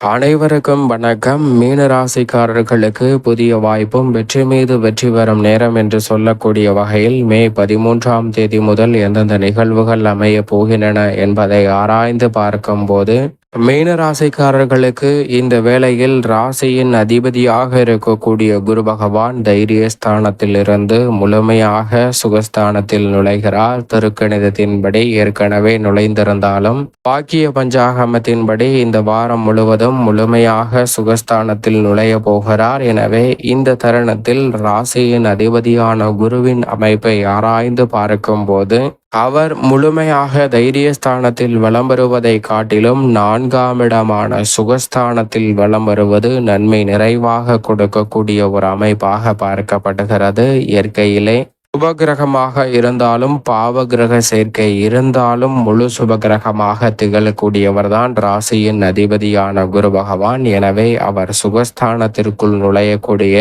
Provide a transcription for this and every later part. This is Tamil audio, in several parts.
அனைவருக்கும் வணக்கம். மீன ராசிக்காரர்களுக்கு புதிய வாய்ப்பும் வெற்றி மீது வெற்றி வரும் நேரம் என்று சொல்லக்கூடிய வகையில் மே பதிமூன்றாம் தேதி முதல் எந்தெந்த நிகழ்வுகள் அமைய போகின்றன என்பதை ஆராய்ந்து பார்க்கும்போது மீன ராசிக்காரர்களுக்கு இந்த வேளையில் ராசியின் அதிபதியாக இருக்கக்கூடிய குரு பகவான் தைரிய ஸ்தானத்தில் இருந்து முழுமையாக சுகஸ்தானத்தில் நுழைகிறார். திருக்கணிதத்தின்படி ஏற்கனவே நுழைந்திருந்தாலும் பாக்கிய பஞ்சாகமத்தின்படி இந்த வாரம் முழுவதும் முழுமையாக சுகஸ்தானத்தில் நுழைய போகிறார். எனவே இந்த தருணத்தில் ராசியின் அதிபதியான குருவின் அமைப்பை ஆராய்ந்து பார்க்கும்போது அவர் முழுமையாக தைரியஸ்தானத்தில் வலம் வருவதை காட்டிலும் நான்காம் இடமான சுகஸ்தானத்தில் வலம் வருவது நன்மை நிறைவாக கொடுக்கக்கூடிய ஒரு அமைப்பாக பார்க்கப்படுகிறது. இயற்கையிலே சுபகிரகமாக இருந்தாலும் பாவகிரக சேர்க்கை இருந்தாலும் முழு சுபகிரகமாக திகழக்கூடியவர்தான் ராசியின் அதிபதியான குரு பகவான். எனவே அவர் சுகஸ்தானத்திற்குள் நுழையக்கூடிய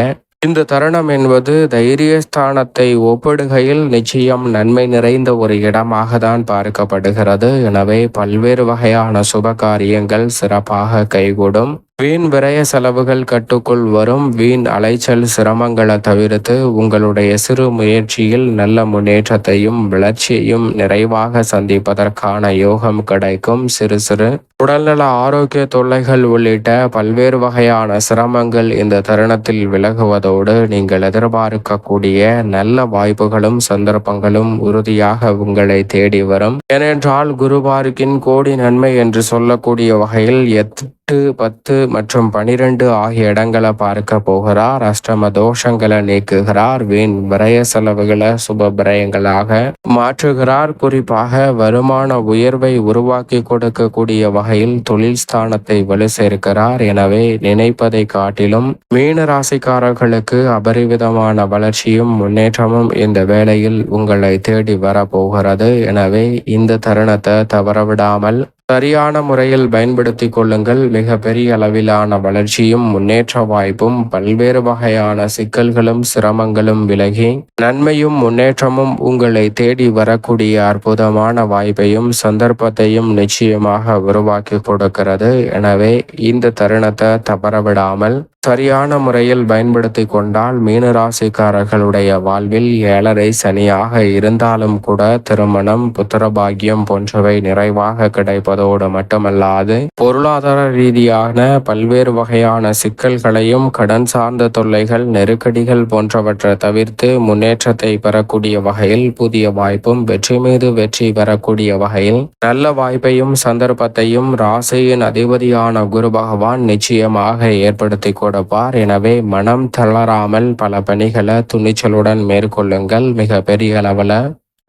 இந்த தருணம் என்பது தைரியஸ்தானத்தை ஒப்பிடுகையில் நிச்சயம் நன்மை நிறைந்த ஒரு இடமாக தான் பார்க்கப்படுகிறது. எனவே பல்வேறு வகையான சுப காரியங்கள் சிறப்பாக கைகூடும். வீண் விரய செலவுகள் கட்டுக்குள் வரும். வீண் அலைச்சல் சிரமங்களை தவிர்த்து உங்களுடைய சிறு முயற்சியில் நல்ல முன்னேற்றத்தையும் வளர்ச்சியையும் நிறைவாக சந்திப்பதற்கான யோகம் கிடைக்கும். சிறு சிறு உடல்நல ஆரோக்கிய தொல்லைகள் உள்ளிட்ட பல்வேறு வகையான சிரமங்கள் இந்த தருணத்தில் விலகுவதோடு நீங்கள் எதிர்பார்க்கக்கூடிய நல்ல வாய்ப்புகளும் சந்தர்ப்பங்களும் உறுதியாக உங்களை தேடி வரும். ஏனென்றால் குருபாருக்கின் கோடி நன்மை என்று சொல்லக்கூடிய வகையில் எத் எட்டு பத்து மற்றும் பனிரெண்டு ஆகிய இடங்களை பார்க்க போகிறார். அஷ்டம தோஷங்களை நீக்குகிறார். வீண் விரய செலவுகளை சுப விரயங்களாக மாற்றுகிறார். குறிப்பாக வருமான உயர்வை உருவாக்கி கொடுக்கக்கூடிய வகையில் தொழில் ஸ்தானத்தை வலு சேர்க்கிறார். எனவே நினைப்பதை காட்டிலும் மீன ராசிக்காரர்களுக்கு அபரிவிதமான வளர்ச்சியும் முன்னேற்றமும் இந்த வேளையில் உங்களை தேடி வரப்போகிறது எனவே இந்த தருணத்தை தவறவிடாமல் சரியான முறையில் பயன்படுத்தி கொள்ளுங்கள். மிக பெரிய அளவிலான வளர்ச்சியும் முன்னேற்ற வாய்ப்பும் பல்வேறு வகையான சிக்கல்களும் சிரமங்களும் விலகி நன்மையும் முன்னேற்றமும் உங்களை தேடி வரக்கூடிய அற்புதமான வாய்ப்பையும் சந்தர்ப்பத்தையும் நிச்சயமாக உருவாக்கி கொடுக்கிறது. எனவே இந்த தருணத்தை தவறவிடாமல் சரியான முறையில் பயன்படுத்தி கொண்டால் மீனராசிக்காரர்களுடைய வாழ்வில் ஏழரை சனியாக இருந்தாலும் கூட திருமணம் புத்திரபாகியம் போன்றவை நிறைவாக கிடைப்பதோடு மட்டுமல்லாது பொருளாதார ரீதியான பல்வேறு வகையான சிக்கல்களையும் கடன் சார்ந்த தொல்லைகள் நெருக்கடிகள் போன்றவற்றை தவிர்த்து முன்னேற்றத்தை பெறக்கூடிய வகையில் புதிய வாய்ப்பும் வெற்றி மீது வெற்றி பெறக்கூடிய வகையில் நல்ல வாய்ப்பையும் சந்தர்ப்பத்தையும் ராசியின் அதிபதியான குரு பகவான் நிச்சயமாக ஏற்படுத்தி கொடுப்பார் எனவே மனம் தளராமல் பல பணிகளை துணிச்சலுடன் மேற்கொள்ளுங்கள். மிக பெரிய அளவில்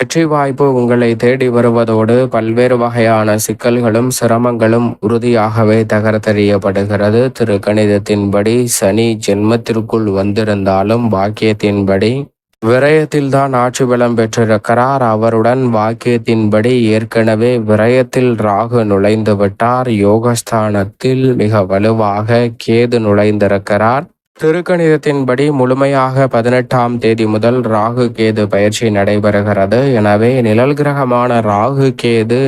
வெற்றி வாய்ப்பு உங்களை தேடி வருவதோடு பல்வேறு வகையான சிக்கல்களும் சிரமங்களும் உறுதியாகவே தகர்த்தெறியப்படுகிறது. திரு கணிதத்தின்படி சனி ஜென்மத்திற்குள் வந்திருந்தாலும் பாக்கியத்தின்படி விரயத்தில் தான் ஆட்சி பலம் பெற்றிருக்கிறார் அவருடன் வாக்கியத்தின்படி ஏற்கனவே விரயத்தில் ராகு நுழைந்து விட்டார். யோகஸ்தானத்தில் மிக வலுவாக கேது நுழைந்திருக்கிறார். திருக்கணிதத்தின்படி முழுமையாக பதினெட்டாம் தேதி முதல் ராகு கேது பயிற்சி நடைபெறுகிறது. எனவே நிழல் கிரகமான ராகு கேது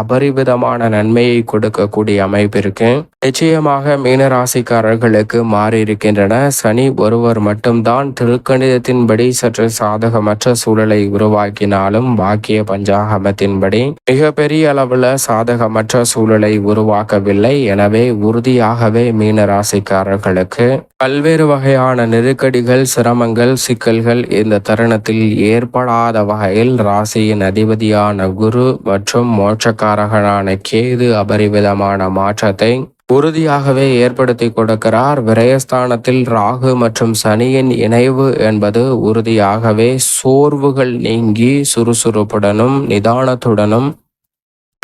அபரிவிதமான நன்மையை கொடுக்கக்கூடிய அமைப்பிற்கு நிச்சயமாக மீனராசிக்காரர்களுக்கு மாறி இருக்கின்றன சனி ஒருவர் மட்டும்தான் திருக்கணிதத்தின்படி சற்று சாதகமற்ற சூழலை உருவாக்கினாலும் வாக்கிய பஞ்சாகமத்தின்படி மிகப்பெரிய அளவுல சாதகமற்ற சூழலை உருவாக்கவில்லை. எனவே உறுதியாகவே மீனராசிக்காரர்களுக்கு பல்வேறு வகையான நெருக்கடிகள் சிரமங்கள் சிக்கல்கள் இந்த தருணத்தில் ஏற்படாத வகையில் ராசியின் அதிபதியான குரு மற்றும் மோட்சக்காரகனான கேது அபரிவிதமான மாற்றத்தை உறுதியாகவே ஏற்படுத்தி கொடுக்கிறார். விரயஸ்தானத்தில் ராகு மற்றும் சனியின் இணைவு என்பது உறுதியாகவே சோர்வுகள் நீங்கி சுறுசுறுப்புடனும் நிதானத்துடனும்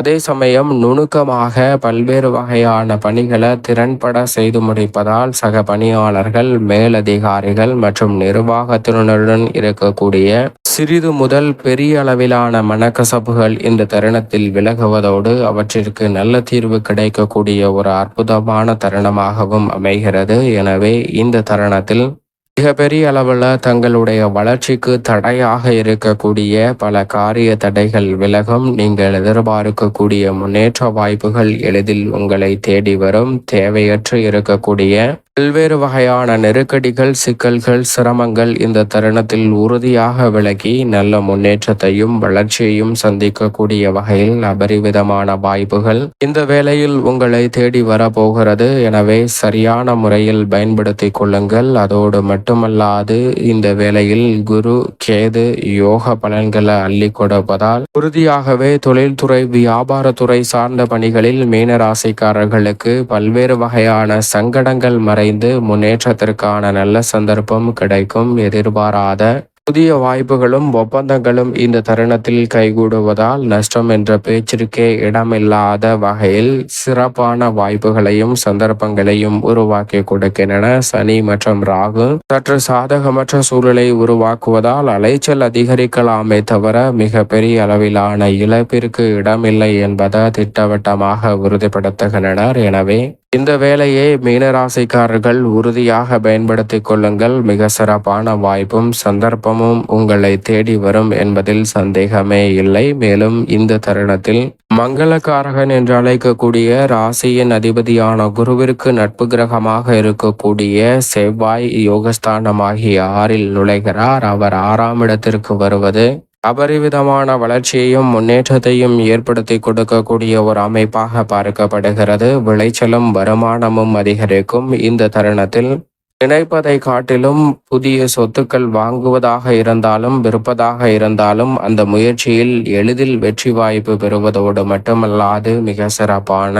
அதே சமயம் நுணுக்கமாக பல்வேறு வகையான பணிகளை திறன்பட செய்து முடிப்பதால் சக பணியாளர்கள் மேலதிகாரிகள் மற்றும் நிர்வாகத்தினருடன் இருக்கக்கூடிய சிறிது முதல் பெரிய அளவிலான மனக்கசப்புகள் இந்த தருணத்தில் விலகுவதோடு அவற்றிற்கு நல்ல தீர்வு கிடைக்கக்கூடிய ஒரு அற்புதமான தருணமாகவும் அமைகிறது. எனவே இந்த தருணத்தில் மிகப்பெரிய அளவில் தங்களுடைய வளர்ச்சிக்கு தடையாக இருக்கக்கூடிய பல காரிய தடைகள் விலகும். நீங்கள் எதிர்பார்க்கக்கூடிய முன்னேற்ற வாய்ப்புகள் எளிதில் உங்களை தேடி வரும். தேவையற்று இருக்கக்கூடிய பல்வேறு வகையான நெருக்கடிகள் சிக்கல்கள் சிரமங்கள் இந்த தருணத்தில் உறுதியாக விலகி நல்ல முன்னேற்றத்தையும் வளர்ச்சியையும் சந்திக்கக்கூடிய வகையில் அபரிவிதமான வாய்ப்புகள் இந்த வேளையில் உங்களை தேடி வரப்போகிறது. எனவே சரியான முறையில் பயன்படுத்திக் கொள்ளுங்கள். அதோடு மட்டும் மட்டுமல்லாது இந்த வேளையில் குரு கேது யோக பலன்களை அள்ளி கொடுப்பதால் உறுதியாகவே தொழில்துறை வியாபாரத்துறை சார்ந்த பணிகளில் மீனராசிக்காரர்களுக்கு பல்வேறு வகையான சங்கடங்கள் மறைந்து முன்னேற்றத்திற்கான நல்ல சந்தர்ப்பம் கிடைக்கும் எதிர்பாராத புதிய வாய்ப்புகளும் ஒப்பந்தங்களும் இந்த தருணத்தில் கைகூடுவதால் நஷ்டம் என்ற பேச்சிற்கே இடமில்லாத வகையில் சிறப்பான வாய்ப்புகளையும் சந்தர்ப்பங்களையும் உருவாக்கி கொடுக்கின்றன. சனி மற்றும் ராகு சற்று சாதகமற்ற சூழலை உருவாக்குவதால் அலைச்சல் அதிகரிக்கலாமே தவிர மிக பெரிய அளவிலான இழப்பிற்கு இடமில்லை என்பதை திட்டவட்டமாக உறுதிப்படுத்துகின்றனர். எனவே இந்த வேலையை மீனராசிக்காரர்கள் உறுதியாக பயன்படுத்திக் கொள்ளுங்கள். மிக சிறப்பான வாய்ப்பும் சந்தர்ப்பம் சந்தர்ப்பமும் உங்களை தேடி வரும் என்பதில் சந்தேகமே இல்லை. மேலும் இந்த தருணத்தில் மங்களக்காரகன் என்று அழைக்கக்கூடிய ராசியின் அதிபதியான குருவிற்கு நட்பு கிரகமாக இருக்கக்கூடிய செவ்வாய் யோகஸ்தானமாகிய ஆறில் நுழைகிறார். அவர் ஆறாம் இடத்திற்கு வருவது அபரிவிதமான வளர்ச்சியையும் முன்னேற்றத்தையும் ஏற்படுத்தி கொடுக்கக்கூடிய ஒரு அமைப்பாக பார்க்கப்படுகிறது. விளைச்சலும் வருமானமும் அதிகரிக்கும். இந்த தருணத்தில் நினைப்பதை காட்டிலும் புதிய சொத்துக்கள் வாங்குவதாக இருந்தாலும் விற்பதாக இருந்தாலும் அந்த முயற்சியில் எளிதில் வெற்றி வாய்ப்பு பெறுவதோடு மட்டுமல்லாது மிக சிறப்பான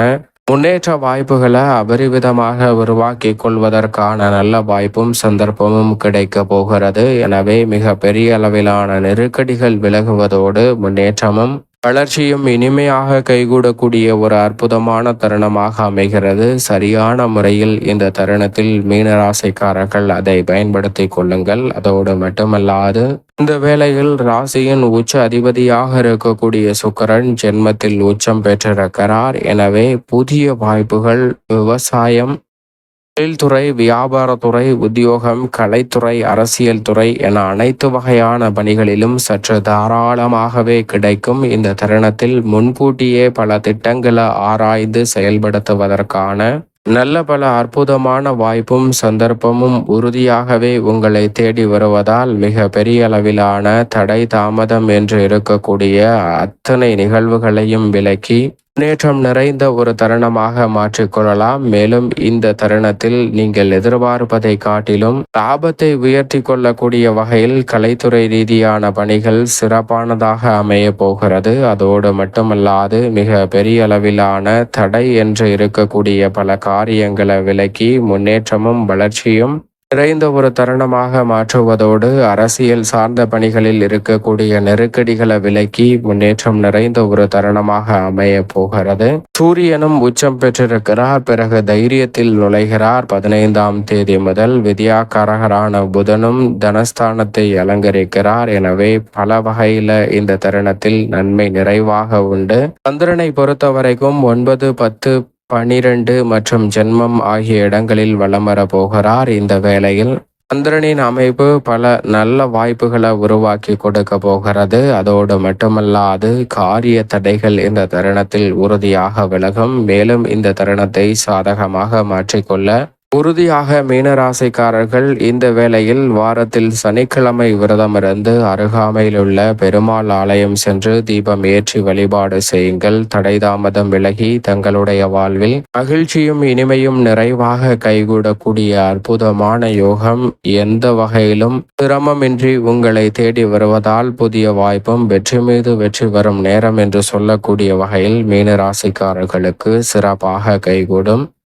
முன்னேற்ற வாய்ப்புகளை அபரிவிதமாக உருவாக்கி கொள்வதற்கான நல்ல வாய்ப்பும் சந்தர்ப்பமும் கிடைக்க போகிறது. எனவே மிக பெரிய அளவிலான நெருக்கடிகள் விலகுவதோடு முன்னேற்றமும் வளர்ச்சியும் இனிமையாக கைகூடக்கூடிய ஒரு அற்புதமான தருணமாக அமைகிறது. சரியான முறையில் இந்த தருணத்தில் மீனராசிக்காரர்கள் அதை பயன்படுத்தி கொள்ளுங்கள். அதோடு மட்டுமல்லாது இந்த வேளையில் ராசியின் உச்ச அதிபதியாக இருக்கக்கூடிய சுக்கரன் ஜென்மத்தில் உச்சம் பெற்றிருக்கிறார். எனவே புதிய வாய்ப்புகள் விவசாயம் தொழில்துறை வியாபாரத்துறை உத்தியோகம் கலைத்துறை அரசியல் துறை என அனைத்து வகையான பணிகளிலும் சற்று தாராளமாகவே கிடைக்கும். இந்த தருணத்தில் முன்கூட்டியே பல திட்டங்களை ஆராய்ந்து செயல்படுத்துவதற்கான நல்ல பல அற்புதமான வாய்ப்பும் சந்தர்ப்பமும் உறுதியாகவே உங்களை தேடி வருவதால் மிக பெரிய அளவிலான தடை தாமதம் என்று இருக்கக்கூடிய அத்தனை நிகழ்வுகளையும் விலக்கி முன்னேற்றம் நிறைந்த ஒரு தருணமாக மாற்றிக்கொள்ளலாம் மேலும் இந்த தருணத்தில் நீங்கள் எதிர்பார்ப்பதை காட்டிலும் லாபத்தை உயர்த்தி கொள்ளக்கூடிய வகையில் கலைத்துறை ரீதியான பணிகள் சிறப்பானதாக அமைய போகிறது. அதோடு மட்டுமல்லாது மிக பெரிய அளவிலான தடை என்று இருக்கக்கூடிய பல காரியங்களை விலக்கி முன்னேற்றமும் வளர்ச்சியும் நிறைந்த ஒரு தருணமாக மாற்றுவதோடு அரசியல் சார்ந்த பணிகளில் இருக்கக்கூடிய நெருக்கடிகளை விலக்கி முன்னேற்றம் நிறைந்த ஒரு தருணமாக அமைய போகிறது. சூரியனும் உச்சம் பெற்றிருக்கிறார். பிறகு தைரியத்தில் நுழைகிறார். பதினைந்தாம் தேதி முதல் வித்யாகாரகரான புதனும் தனஸ்தானத்தை அலங்கரிக்கிறார். எனவே பல வகையில இந்த தருணத்தில் நன்மை நிறைவாக உண்டு. சந்திரனை பொறுத்த வரைக்கும் ஒன்பது பத்து பனிரெண்டு மற்றும் ஜென்மம் ஆகிய இடங்களில் வலம் வர போகிறார் இந்த வேளையில் சந்திரனின் அமைப்பு பல நல்ல வாய்ப்புகளை உருவாக்கி கொடுக்க போகிறது. அதோடு மட்டுமல்லாது காரிய தடைகள் இந்த தருணத்தில் உறுதியாக விலகும். மேலும் இந்த தருணத்தை சாதகமாக மாற்றிக்கொள்ள உறுதியாக மீனராசிக்காரர்கள் இந்த வேளையில் வாரத்தில் சனிக்கிழமை விரதமிருந்து அருகாமையில் உள்ள பெருமாள் ஆலயம் சென்று தீபம் ஏற்றி வழிபாடு செய்யுங்கள். தடை தாமதம் விலகி தங்களுடைய வாழ்வில் மகிழ்ச்சியும் இனிமையும் நிறைவாக கைகூடக்கூடிய அற்புதமான யோகம் எந்த வகையிலும் சிரமமின்றி உங்களை தேடி வருவதால் புதிய வாய்ப்பும் வெற்றி மீது வெற்றி வரும் நேரம் என்று சொல்லக்கூடிய வகையில் மீனராசிக்காரர்களுக்கு சிறப்பாக கைகூடும்.